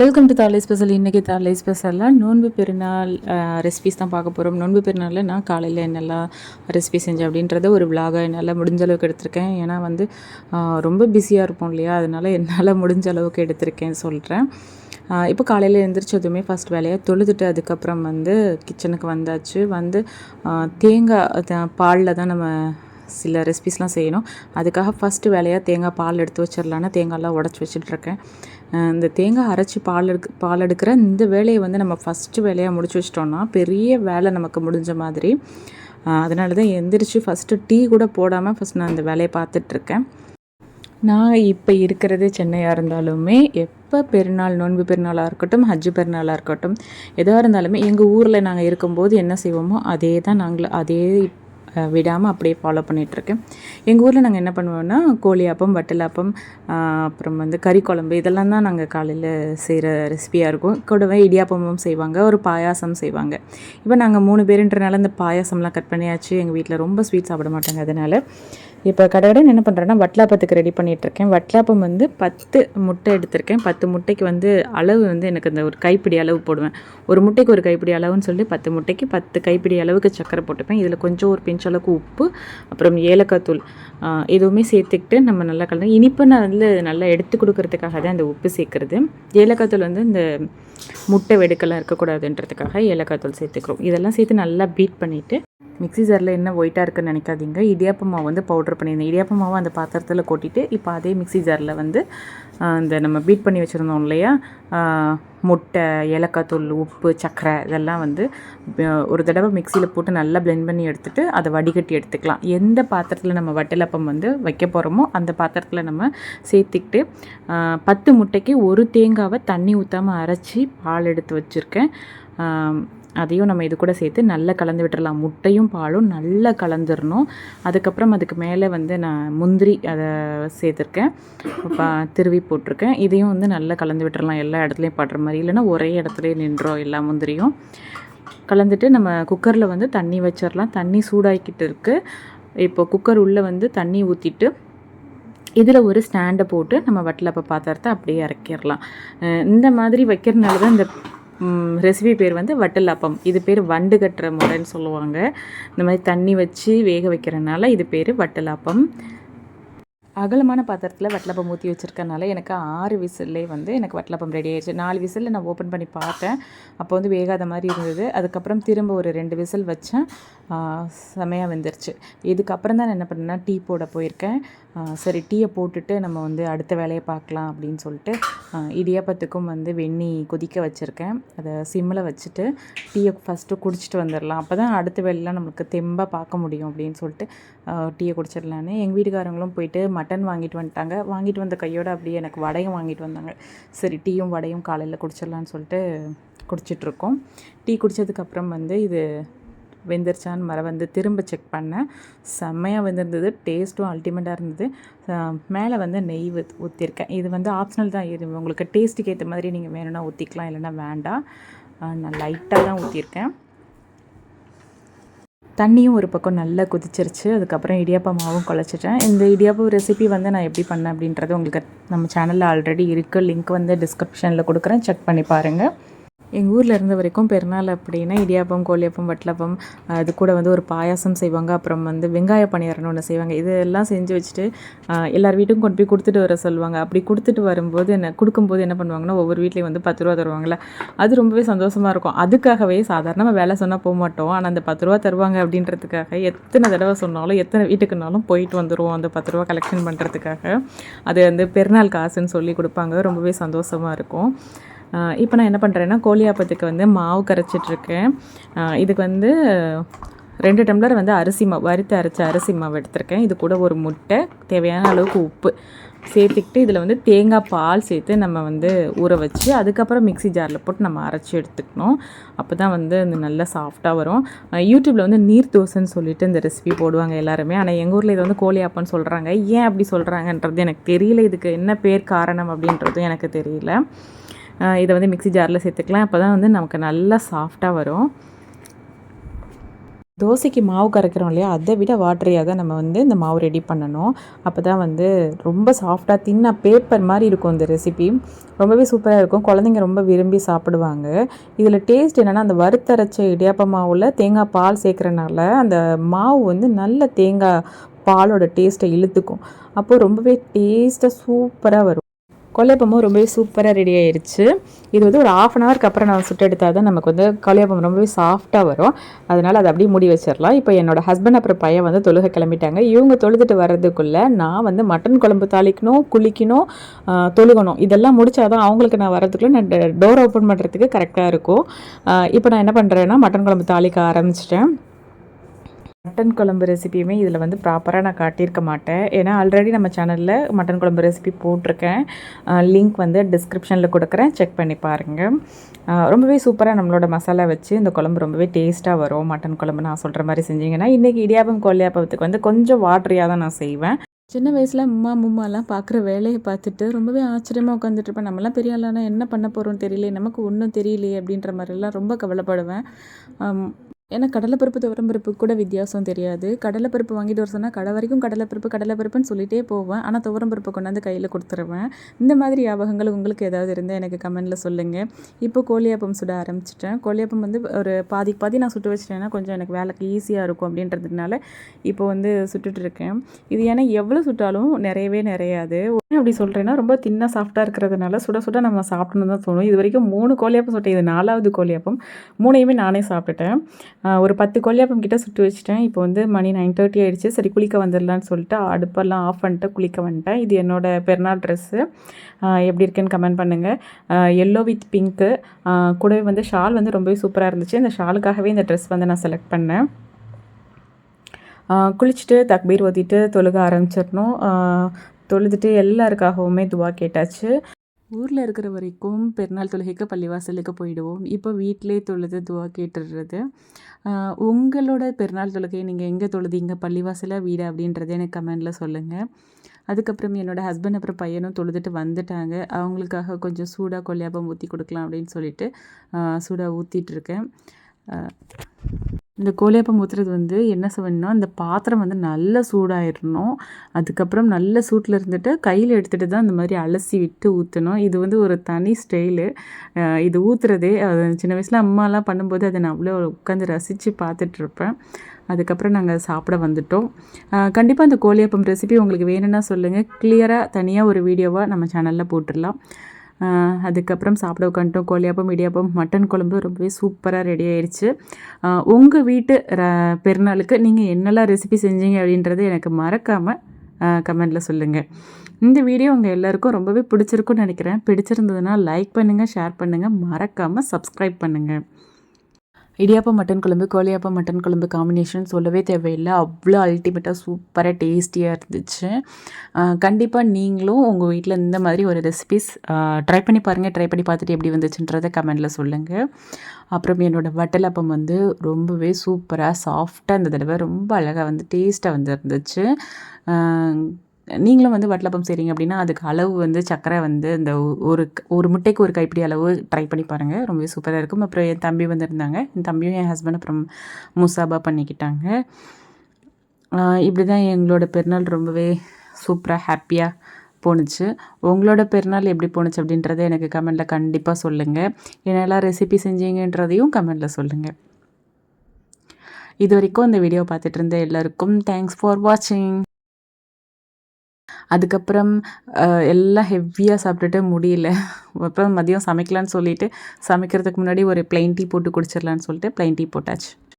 Welcome to தாலை special இன்றைக்கி தாலை ஸ்பெஷலில் நோன்பு பெருநாள் ரெசிபிஸ் தான் பார்க்க போகிறோம் நோன்பு பெருநாளில் நான் காலையில் என்னெல்லாம் ரெசிபி செஞ்சேன் அப்படின்றத ஒரு விலாக என்னால் முடிஞ்ச அளவுக்கு எடுத்திருக்கேன். ஏன்னா வந்து ரொம்ப பிஸியாக இருப்போம் இல்லையா? அதனால் என்னால் முடிஞ்ச அளவுக்கு எடுத்திருக்கேன் சொல்கிறேன் இப்போ காலையில் எழுந்திரிச்சதுமே ஃபஸ்ட் வேலையாக தொழுதுட்டு அதுக்கப்புறம் வந்து கிச்சனுக்கு வந்தாச்சு. வந்து தேங்காய் பாலில் தான் நம்ம சில ரெசிபிஸ்லாம் செய்யணும். அதுக்காக ஃபஸ்ட்டு வேலையாக தேங்காய் பால் எடுத்து வச்சிடலான்னு தேங்காய்லாம் உடச்சி வச்சிட்ருக்கேன் இந்த தேங்காய் அரைச்சி பால் எடுக்க பால் எடுக்கிற இந்த வேலையை வந்து நம்ம ஃபஸ்ட்டு வேலையாக முடிச்சு வச்சிட்டோம்னா பெரிய வேலை நமக்கு முடிஞ்ச மாதிரி. அதனால தான் எந்திரிச்சு ஃபஸ்ட்டு டீ கூட போடாமல் ஃபஸ்ட் நான் இந்த வேலையை பார்த்துட்ருக்கேன். நான் இப்போ இருக்கிறது சென்னையாக இருந்தாலுமே எப்போ பெருநாள் நோன்பு பெருநாளாக இருக்கட்டும் ஹஜ்ஜு பெருநாளாக இருக்கட்டும் எதாக இருந்தாலுமே எங்கள் ஊரில் நாங்கள் இருக்கும்போது என்ன செய்வோமோ அதே தான் நாங்கள் அதே விடாமல் அப்படியே ஃபாலோ பண்ணிகிட்ருக்கேன் எங்கள் ஊரில் நாங்கள் என்ன பண்ணுவோம்னா கோழி அப்பம் வட்டலாப்பம் அப்புறம் வந்து கறி குழம்பு இதெல்லாம் தான் நாங்கள் காலையில் செய்கிற ரெசிபியாக இருக்கும். கூடவே இடியாப்பமும் செய்வாங்க ஒரு பாயாசம் செய்வாங்க. இப்போ நாங்கள் மூணு பேருன்றனால இந்த பாயாசம்லாம் கட் பண்ணியாச்சு. எங்கள் வீட்டில் ரொம்ப ஸ்வீட் சாப்பிட மாட்டாங்க அதனால். இப்போ கடைக்கடன் என்ன பண்ணுறேன்னா வட்லாப்பத்துக்கு ரெடி பண்ணிகிட்ருக்கேன் வட்லாப்பம் வந்து பத்து முட்டை எடுத்திருக்கேன். பத்து முட்டைக்கு வந்து அளவு வந்து எனக்கு அந்த ஒரு கைப்பிடி அளவு போடுவேன். ஒரு முட்டைக்கு ஒரு கைப்பிடி அளவுன்னு சொல்லி பத்து முட்டைக்கு பத்து கைப்பிடி அளவுக்கு சக்கரை போட்டுப்பேன். இதில் கொஞ்சம் ஒரு பிஞ்ச் அளவுக்கு உப்பு அப்புறம் ஏலக்காய் தூள். எதுவுமே சேர்த்துக்கிட்டு நம்ம நல்லா கலந்து இனிப்பு நான் வந்து நல்லா எடுத்து கொடுக்கறதுக்காக தான் இந்த உப்பு சேர்க்குறது. ஏலக்காய் தூள் வந்து இந்த முட்டை வெடுக்கெல்லாம் இருக்கக்கூடாதுன்றதுக்காக ஏலக்காய் தூள் சேர்த்துக்கிறோம். இதெல்லாம் சேர்த்து நல்லா பீட் பண்ணிவிட்டு மிக்ஸி ஜாரில் என்ன ஒயிட்டாக இருக்குன்னு நினைக்காதீங்க. இடியாப்ப மாவு வந்து பவுடர் பண்ணியிருந்தேன். இடியாப்ப மாவு அந்த பாத்திரத்தில் கொட்டிட்டு இப்போ அதே மிக்ஸி ஜாரில் வந்து இந்த நம்ம பீட் பண்ணி வச்சுருந்தோம் இல்லையா? முட்டை ஏலக்காய் தூள் உப்பு சர்க்கரை இதெல்லாம் வந்து ஒரு தடவை மிக்சியில் போட்டு நல்லா பிளெண்ட் பண்ணி எடுத்துகிட்டு அதை வடிகட்டி எடுத்துக்கலாம். எந்த பாத்திரத்தில் நம்ம வட்டலப்பம் வந்து வைக்க போகிறோமோ அந்த பாத்திரத்தில் நம்ம சேர்த்துக்கிட்டு பத்து முட்டைக்கு ஒரு தேங்காவை தண்ணி ஊற்றாமல் அரைச்சி பால் எடுத்து வச்சுருக்கேன். அதையும் நம்ம இது கூட சேர்த்து நல்லா கலந்து விட்டுறலாம். முட்டையும் பாலும் நல்லா கலந்துடணும் அதுக்கப்புறம் அதுக்கு மேலே வந்து நான் முந்திரி அதை சேர்த்துருக்கேன். பா திருவி போட்டிருக்கேன். இதையும் வந்து நல்லா கலந்து விட்டுறலாம். எல்லா இடத்துலையும் படுற மாதிரி. இல்லைன்னா ஒரே இடத்துலையே நின்றோம் எல்லா முந்திரியும். கலந்துட்டு நம்ம குக்கரில் வந்து தண்ணி வச்சிடலாம் தண்ணி சூடாக்கிட்டு இருக்குது இப்போ குக்கர் உள்ளே வந்து தண்ணி ஊற்றிட்டு இதில் ஒரு ஸ்டாண்டை போட்டு நம்ம வட்டலப்ப பாத்திரத்தை அப்படியே இறக்கிடலாம் இந்த மாதிரி வைக்கிறதுனால தான் இந்த ரெசிபி பேர் வந்து வட்டலப்பம். இது பேர் வண்டு கட்டுற முறைன்னு சொல்லுவாங்க. இந்த மாதிரி தண்ணி வச்சு வேக வைக்கிறனால இது பேர் வட்டலாப்பம். அகலமான பாத்திரத்தில் வட்டலப்பம் ஊற்றி வச்சுருக்கனால எனக்கு ஆறு விசில்லே வந்து எனக்கு வட்டலப்பம் ரெடி ஆயிடுச்சு. நாலு விசிலில் நான் ஓப்பன் பண்ணி பார்த்தேன். அப்போ வந்து வேகாத மாதிரி இருந்தது. அதுக்கப்புறம் திரும்ப ஒரு ரெண்டு விசில் வச்சேன். செமையாக வந்துருச்சு. இதுக்கப்புறம் தான் நான் என்ன பண்ணேன்னா டீ போட போயிருக்கேன். சரி டீயை போட்டுட்டு நம்ம வந்து அடுத்த வேலையை பார்க்கலாம் அப்படின்னு சொல்லிட்டு இடியாப்பத்துக்கும் வந்து வெண்ணி கொதிக்க வச்சுருக்கேன். அதை சிம்மில் வச்சுட்டு டீயை ஃபஸ்ட்டு குடிச்சிட்டு வந்துடலாம் அப்போ தான் அடுத்த வேலையெல்லாம் நம்மளுக்கு தெம்பாக பார்க்க முடியும் அப்படின்னு சொல்லிட்டு டீயை குடிச்சிடலான்னு எங்கள் வீட்டுக்காரங்களும் போயிட்டு மட்டன் வாங்கிட்டு வந்துட்டாங்க. வாங்கிட்டு வந்த கையோட அப்படியே எனக்கு வடையும் வாங்கிட்டு வந்தாங்க. சரி டீயும் வடையும் காலையில் குடிச்சிடலான்னு சொல்லிட்டு குடிச்சிட்ருக்கோம் டீ குடித்ததுக்கப்புறம் வந்து இது வெந்துருச்சான்னு மர வந்து திரும்ப செக் பண்ணேன். செம்மையாக வெந்திருந்தது. டேஸ்ட்டும் அல்டிமேட்டாக இருந்தது. மேலே வந்து நெய் ஊத் ஊற்றிருக்கேன் இது வந்து ஆப்ஷனல் தான். இது உங்களுக்கு டேஸ்ட்டுக்கு ஏற்ற மாதிரி நீங்கள் வேணும்னா ஊற்றிக்கலாம் இல்லைன்னா வேண்டாம். நான் லைட்டாக தான் ஊற்றிருக்கேன் தண்ணியும் ஒரு பக்கம் நல்லா கொதிச்சிருச்சு. அதுக்கப்புறம் இடியாப்பா மாவும் குழச்சிட்டேன். இந்த இடியாப்பம் ரெசிபி வந்து நான் எப்படி பண்ணேன் அப்படின்றது உங்களுக்கு நம்ம சேனலில் ஆல்ரெடி இருக்குது லிங்க் வந்து டிஸ்கிரிப்ஷனில் கொடுக்குறேன். செக் பண்ணி பாருங்கள் எங்கள் ஊரில் இருந்த வரைக்கும் பெருநாள் அப்படின்னா இடியாப்பம் கோழியப்பம் வட்டலப்பம் அது கூட வந்து ஒரு பாயாசம் செய்வாங்க. அப்புறம் வந்து வெங்காய பணியாரம்னு ஒன்று செய்வாங்க. இதெல்லாம் செஞ்சு வச்சுட்டு எல்லார் வீட்டுக்கும் கொண்டு போய் கொடுத்துட்டு வர சொல்லுவாங்க. அப்படி கொடுத்துட்டு வரும்போது என்ன கொடுக்கும்போது என்ன பண்ணுவாங்கன்னா ஒவ்வொரு வீட்லேயும் வந்து பத்து ரூபா தருவாங்களே அது ரொம்பவே சந்தோஷமாக இருக்கும். அதுக்காகவே சாதாரணமாக வேலை சொன்னால் போக மாட்டோம். ஆனால் அந்த பத்து ரூபா தருவாங்க அப்படின்றதுக்காக எத்தனை தடவை சொன்னாலும் எத்தனை வீட்டுக்குனாலும் போயிட்டு வந்துடுவோம் அந்த பத்து ரூபா கலெக்ஷன் பண்ணுறதுக்காக அது வந்து பெருநாள் காசுன்னு சொல்லி கொடுப்பாங்க. ரொம்பவே சந்தோஷமாக இருக்கும். இப்போ நான் என்ன பண்ணுறேன்னா கோழியாப்பத்துக்கு வந்து மாவு கரைச்சிட்ருக்கேன். இதுக்கு வந்து ரெண்டு டம்ளர் வந்து அரிசி மாவு வறுத்து அரைச்ச அரிசி மாவு எடுத்திருக்கேன். இது கூட ஒரு முட்டை தேவையான அளவுக்கு உப்பு சேர்த்துக்கிட்டு இதில் வந்து தேங்காய் பால் சேர்த்து நம்ம வந்து ஊற வச்சு அதுக்கப்புறம் மிக்ஸி ஜாரில் போட்டு நம்ம அரைச்சி எடுத்துக்கணும். அப்போ தான் வந்து இந்த நல்லா சாஃப்டாக வரும். யூடியூப்பில் வந்து நீர் தோசைன்னு சொல்லிட்டு இந்த ரெசிபி போடுவாங்க எல்லாருமே. ஆனால் எங்கள் ஊரில் இது வந்து கோழியாப்பன்னு சொல்கிறாங்க ஏன் அப்படி சொல்கிறாங்கன்றது எனக்கு தெரியல. இதுக்கு என்ன பேர் காரணம் அப்படின்றதும் எனக்கு தெரியல. இதை வந்து மிக்ஸி ஜாரில் சேர்த்துக்கலாம். அப்போ தான் வந்து நமக்கு நல்லா சாஃப்டாக வரும். தோசைக்கு மாவு கரைக்கிறோம் இல்லையா? அதை விட வாட்டரியாக தான் நம்ம வந்து இந்த மாவு ரெடி பண்ணணும். அப்போ தான் வந்து ரொம்ப சாஃப்டாக தின்னா பேப்பர் மாதிரி இருக்கும் இந்த ரெசிபி ரொம்பவே சூப்பராக இருக்கும். குழந்தைங்க ரொம்ப விரும்பி சாப்பிடுவாங்க. இதில் டேஸ்ட் என்னென்னா அந்த வறுத்தரைச்ச இடியாப்ப மாவில் தேங்காய் பால் சேர்க்குறனால அந்த மாவு வந்து நல்ல தேங்காய் பாலோட டேஸ்ட்டை இழுத்துக்கும். அப்போது ரொம்பவே டேஸ்ட்டாக சூப்பராக வரும். கொல்லையப்பமும் ரொம்பவே சூப்பராக ரெடி ஆயிடுச்சு இது வந்து ஒரு ஆஃப் அன் ஹவருக்கு அப்புறம் நான் சுட்டெடுத்தால் தான் நமக்கு வந்து கொல்லையப்பம் ரொம்பவே சாஃப்டாக வரும். அதனால் அதை அப்படியே மூடி வச்சிடலாம். இப்போ என்னோட ஹஸ்பண்ட் அப்புறம் பையன் வந்து தொழுக கிளம்பிட்டாங்க. இவங்க தொழுதுட்டு வர்றதுக்குள்ளே நான் வந்து மட்டன் குழம்பு தாளிக்கணும் குளிக்கணும் தொழுகணும். இதெல்லாம் முடிச்சாதான் அவங்களுக்கு நான் வரதுக்குள்ளே நான் டோர் ஓப்பன் பண்ணுறதுக்கு கரெக்டாக இருக்கும். இப்போ நான் என்ன பண்ணுறேன்னா மட்டன் குழம்பு தாளிக்க ஆரம்பிச்சிட்டேன். மட்டன் குழம்பு ரெசிபியுமே இதில் வந்து ப்ராப்பராக நான் காட்டியிருக்க மாட்டேன். ஏன்னா ஆல்ரெடி நம்ம சேனலில் மட்டன் குழம்பு ரெசிபி போட்டிருக்கேன். லிங்க் வந்து டிஸ்கிரிப்ஷனில் கொடுக்குறேன். செக் பண்ணி பாருங்கள் ரொம்பவே சூப்பராக நம்மளோட மசாலா வச்சு இந்த குழம்பு ரொம்பவே டேஸ்ட்டாக வரும். மட்டன் குழம்பு நான் சொல்கிற மாதிரி செஞ்சிங்கன்னா இன்றைக்கி இடியாப்பம் கொல்லியாப்பத்துக்கு வந்து கொஞ்சம் வாட்ரியாக தான் நான் செய்வேன். சின்ன வயசில் அம்மா மும்மாலாம் பார்க்குற வேலையை பார்த்துட்டு ரொம்பவே ஆச்சரியமாக உட்காந்துட்டு இருப்பேன். நம்மளாம் பெரிய ஆளானா என்ன பண்ண போகிறோம் தெரியல நமக்கு ஒன்றும் தெரியலையே அப்படின்ற மாதிரிலாம் ரொம்ப கவலைப்படுவேன். ஏன்னா கடலைப்பருப்பு துவரம்பருப்பு கூட வித்தியாசம் தெரியாது. கடலைப்பருப்பு வாங்கிட்டு வர சொன்னால் கடை வரைக்கும் கடலைப்பருப்பு கடலைப்பருப்புன்னு சொல்லிகிட்டே போவேன். ஆனால் துவரம்பருப்பு கொண்டாந்து கையில் கொடுத்துருவேன். இந்த மாதிரி ஞாபகங்கள் உங்களுக்கு ஏதாவது இருந்தால் எனக்கு கமெண்டில் சொல்லுங்கள் இப்போ கோழியாப்பம் சுட ஆரம்பிச்சிட்டேன். கோழியாப்பம் வந்து ஒரு பாதி பாதி நான் சுட்டு வச்சிட்டேன்னா கொஞ்சம் எனக்கு வேலைக்கு ஈஸியாக இருக்கும் அப்படின்றதுனால இப்போ வந்து சுட்டுட்ருக்கேன் இது ஏன்னா எவ்வளோ சுட்டாலும் நிறையவே நிறையாது. அப்படி சொல்கிறேன்னா ரொம்ப தின்னாக சாஃப்டாக இருக்கிறதுனால சுட சுட நம்ம சாப்பிடணும் தான் தோணும். இது வரைக்கும் மூணு கோழியாப்பம் சுட்டேன். இது நாலாவது கோழியாப்பம் மூணையுமே நானே சாப்பிட்டுட்டேன். ஒரு பத்து கோழியாப்பம் கிட்ட சுட்டு வச்சுட்டேன். இப்போ வந்து மணி நைன் தேர்ட்டி ஆகிடுச்சு சரி குளிக்க வந்துடலான்னு சொல்லிட்டு அடுப்பெல்லாம் ஆஃப் பண்ணிட்டு குளிக்க வந்துட்டேன். இது என்னோடய பெருநாள் ட்ரெஸ்ஸு எப்படி இருக்குன்னு கமெண்ட் பண்ணுங்கள் எல்லோ வித் பிங்க்கு கூடவே வந்து ஷால் வந்து ரொம்பவே சூப்பராக இருந்துச்சு. இந்த ஷாலுக்காகவே இந்த ட்ரெஸ் வந்து நான் செலக்ட் பண்ணேன். குளிச்சுட்டு தக்பீர் ஓதிட்டு தொழுக ஆரம்பிச்சிடணும். தொழுதுட்டு எல்லாருக்காகவுமே துவா கேட்டாச்சு. ஊரில் இருக்கிற வரைக்கும் பெருநாள் தொழுகைக்கு பள்ளிவாசலுக்கு போயிடுவோம். இப்போ வீட்டிலே தொழுது துவா கேட்டுடுறது உங்களோட பெருநாள் தொழுகையை நீங்கள் எங்கே தொழுதீங்க? பள்ளிவாசலாக வீடு? அப்படின்றத எனக்கு கமெண்டில் சொல்லுங்கள் அதுக்கப்புறம் என்னோடய ஹஸ்பண்ட் அப்புறம் பையனும் தொழுதுட்டு வந்துட்டாங்க. அவங்களுக்காக கொஞ்சம் சூடாக கொல்லியாப்பம் ஊற்றி கொடுக்கலாம் அப்படின்னு சொல்லிட்டு சூடாக ஊற்றிட்டுருக்கேன் இந்த கோழியப்பம் ஊற்றுறது வந்து என்ன செய்யணும்னா அந்த பாத்திரம் வந்து நல்லா சூடாயிடணும் அதுக்கப்புறம் நல்ல சூட்டில் இருந்துட்டு கையில் எடுத்துகிட்டு தான் இந்த மாதிரி அலசி விட்டு ஊற்றணும் இது வந்து ஒரு தனி ஸ்டைலு இது ஊற்றுறதே அது சின்ன வயசில் அம்மாலாம் பண்ணும்போது அதை நான் அவ்வளோ உட்காந்து ரசித்து பார்த்துட்ருப்பேன். அதுக்கப்புறம் நாங்கள் சாப்பிட வந்துட்டோம். கண்டிப்பாக அந்த கோழியப்பம் ரெசிபி உங்களுக்கு வேணும்னா சொல்லுங்கள் கிளியராக தனியாக ஒரு வீடியோவாக நம்ம சேனலில் போட்டுடலாம். அதுக்கப்புறம் சாப்பிட உட்காந்துட்டோம். கோழியாப்பம் இடியாப்பம் மட்டன் குழம்பு ரொம்பவே சூப்பராக ரெடி ஆயிடுச்சு உங்கள் வீட்டு பெருநாளுக்கு நீங்கள் என்னெல்லாம் ரெசிபி செஞ்சீங்க அப்படின்றத எனக்கு மறக்காமல் கமெண்டில் சொல்லுங்கள் இந்த வீடியோ உங்கள் எல்லாருக்கும் ரொம்பவே பிடிச்சிருக்குன்னு நினைக்கிறேன். பிடிச்சிருந்ததுன்னா லைக் பண்ணுங்கள் ஷேர் பண்ணுங்கள் மறக்காமல் சப்ஸ்கிரைப் பண்ணுங்கள் இடியாப்பம் மட்டன் குழம்பு கோழியாப்பம் மட்டன் குழம்பு காம்பினேஷன் சொல்லவே தேவையில்லை. அவ்வளோ அல்டிமேட்டாக சூப்பராக டேஸ்டியாக இருந்துச்சு. கண்டிப்பாக நீங்களும் உங்கள் வீட்டில் இந்த மாதிரி ஒரு ரெசிபிஸ் ட்ரை பண்ணி பாருங்கள் ட்ரை பண்ணி பார்த்துட்டு எப்படி வந்துச்சுன்றதை கமெண்டில் சொல்லுங்கள் அப்புறம் என்னோடய வட்டலப்பம் வந்து ரொம்பவே சூப்பராக சாஃப்டாக இந்த தடவை ரொம்ப அழகாக வந்து டேஸ்ட்டாக வந்து இருந்துச்சு. நீங்களும் வந்து வட்டலப்பம் செய்கிறீங்க அப்படின்னா அதுக்கு அளவு வந்து சக்கரை வந்து இந்த ஒரு ஒரு முட்டைக்கு ஒரு கைப்பிடி அளவு ட்ரை பண்ணி பாருங்கள் ரொம்பவே சூப்பராக இருக்கும். அப்புறம் என் தம்பி வந்திருந்தாங்க. என் தம்பியும் என் ஹஸ்பண்ட் அப்புறம் முசாபா பண்ணிக்கிட்டாங்க. இப்படி தான் எங்களோட பெருநாள் ரொம்பவே சூப்பராக ஹாப்பியாக போணுச்சு. உங்களோட பெருநாள் எப்படி போணுச்சு அப்படின்றத எனக்கு கமெண்டில் கண்டிப்பாக சொல்லுங்கள் என்னெல்லாம் ரெசிபி செஞ்சீங்கன்றதையும் கமெண்டில் சொல்லுங்கள் இது வரைக்கும் இந்த வீடியோ பார்த்துட்டு இருந்த எல்லாருக்கும் தேங்க்ஸ் ஃபார் வாட்சிங் அதுக்கப்புறம் எல்லாம் ஹெவியாக சாப்பிட்டுட்டு முடியல. அப்புறம் மதியம் சமைக்கலான்னு சொல்லிவிட்டு சமைக்கிறதுக்கு முன்னாடி ஒரு பிளைன் டீ போட்டு குடிச்சிடலான்னு சொல்லிட்டு பிளைன் டீ போட்டாச்சு.